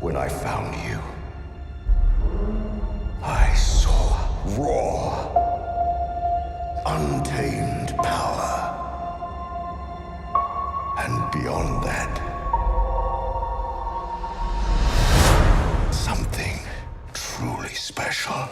When I found you, I saw raw, untamed power. And beyond that, something truly special.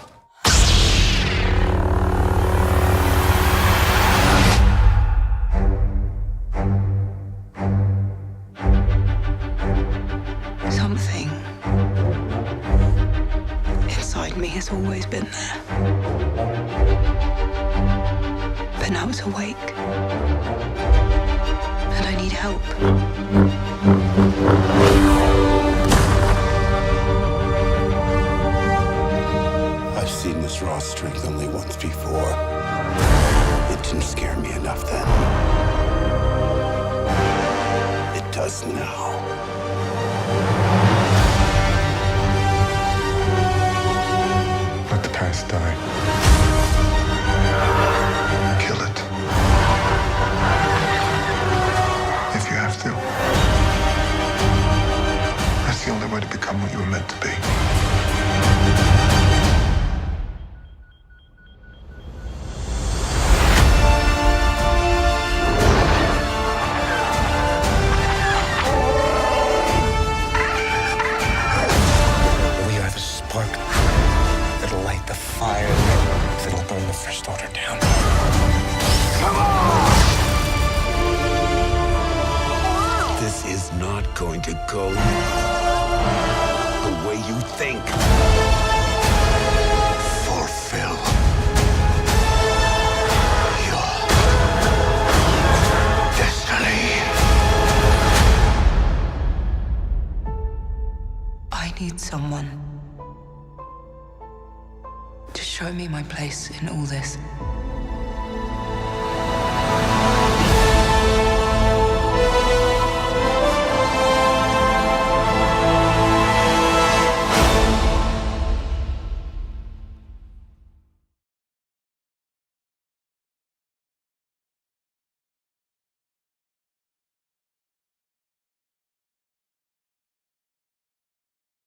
Has always been there. But now it's awake. And I need help. I've seen this raw strength only once before. It didn't scare me enough then. It does now. Past die. Kill it. If you have to. That's the only way to become what you were meant to be. That'll light the fire that'll burn the First Order down. Come on! This is not going to go the way you think. Fulfill your destiny. I need someone to show me my place in all this.